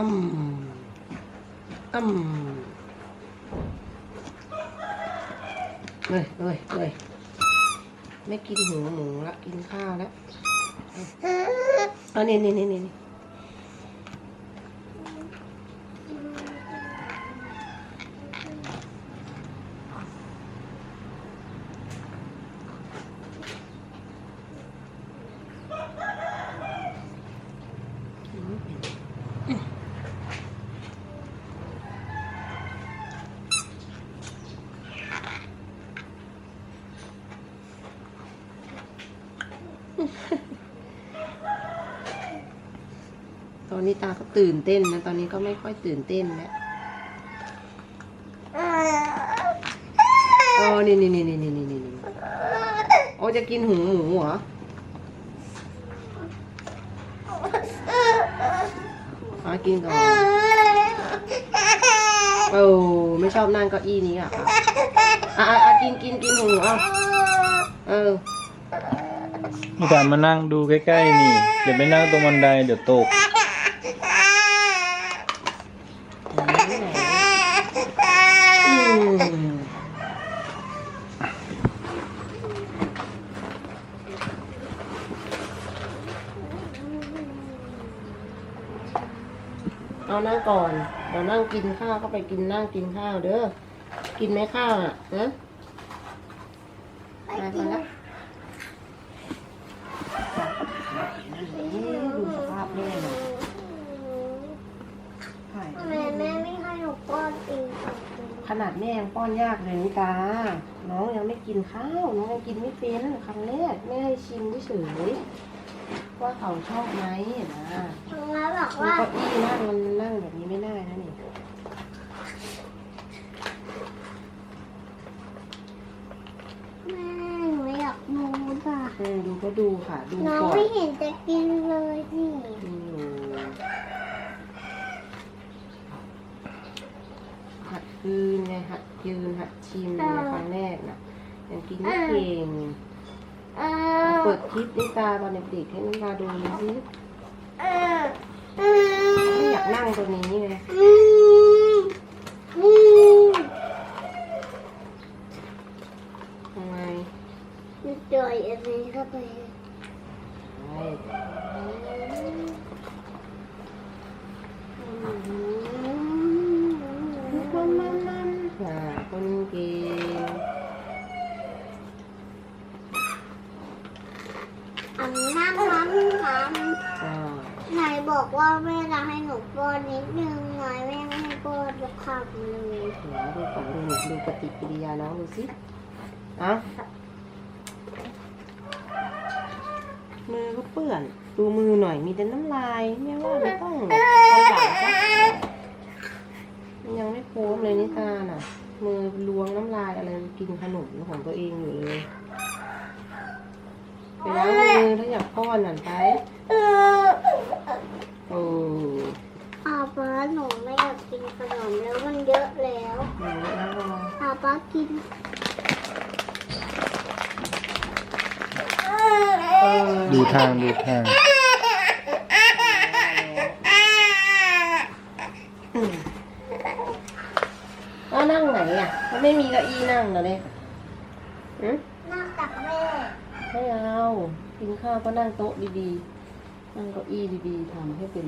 อืมอืมเฮ้ยเฮ้ยเฮ้ยไม่กินหูหมูละกินข้าวแล้วเอานี่นี่นี่นี่นี่ต อนนี้ตาก็ตื่นเต้นนะ ตอนนี้ก็ไม่ค่อยตื่นเต้นแล้วอ๋อนี่นี่นี่นี่นี่นี่นี่โอ้จะกินหูหมูเหรออากินก่อนโอ้ไม่ชอบนั่งเก้าอี้นี้อะค่ะอะอะกินกินกินหูอะเออนี่ตามมานั่งดูใกล้ๆนี่อย่าไปนั่งตรงบันไดเดี๋ยวตก อืม เอานั่งก่อน เดี๋ยวนั่งกินข้าวก็ไปกินนั่งกินข้าวเด้อ กินไหมข้าวอะนะไปก่อนละดูสภาพแม่หน่อยถ่ายทำไมแม่ไม่ให้หนูป้อนเองขนาดแม่ยังป้อนยากเลยนิตาน้องยังไม่กินข้าว น้องยังกินไม่เป็นครั้งแรกแม่ให้ชิมเฉยๆว่าเขาชอบไหมนะทางร้านบอกมีว่าเก้าอี้นั่งมันนั่งแบบนี้ไม่ได้นะนี่แม่หนูอยากดูจ้ะเออดูก็ดูค่ะ ดูน้องก่อนไม่เห็นจะกินเลยนี่ ดู ยู่หัดคืนไงหัดยืนหัดชิมในครั้งแรกน่ะยังกินไม่เก่งเออเปิดคลิปนิตาตอนเด็กๆให้นิตาดูหน่อยสิเออเอไม่ออยากนั่งตรงนี้ไงอืมอืมทำไมมันจ่อยอะไรเข้าไป ใช่คนมันมันอ่าคนเก่ง อันนั้นนั้นนั้น อ่าไหนบอกว่าแม่จะให้หนูป้อนนิดนึงไงแม่ไม่ให้ป้อนสักคำเลยเดี๋ยวดูก่อนดูหน่อยดูปฏิกิริยาน้องดูสิเอะมือก็เปื้อน ดูมือหน่อยมีแต่น้ำลายแม่ว่าไม่ต้องตอนหลังสักมันยังไม่โค้เลยนิตาน่ะ มือล้วงน้ำลายอะไรกินขนมของตัวเองอยู่เลย ไปล้างมือถ้าอยากป้อนนั่นไปเออโอ้อาป้าหนูไม่อยากกินขนมแล้วมันเยอะแล้วหนูนะรออาป้ากินเออดูทางดูทางอืมแล้วนั่งไหนอะมันไม่มีเก้าอี้นั่งเหรอเนี่ยอืมนอกจากแม่ ไม่เอา กินข้าวก็นั่งโต๊ะดีๆ นั่งเก้าอี้ดีๆทำให้เป็น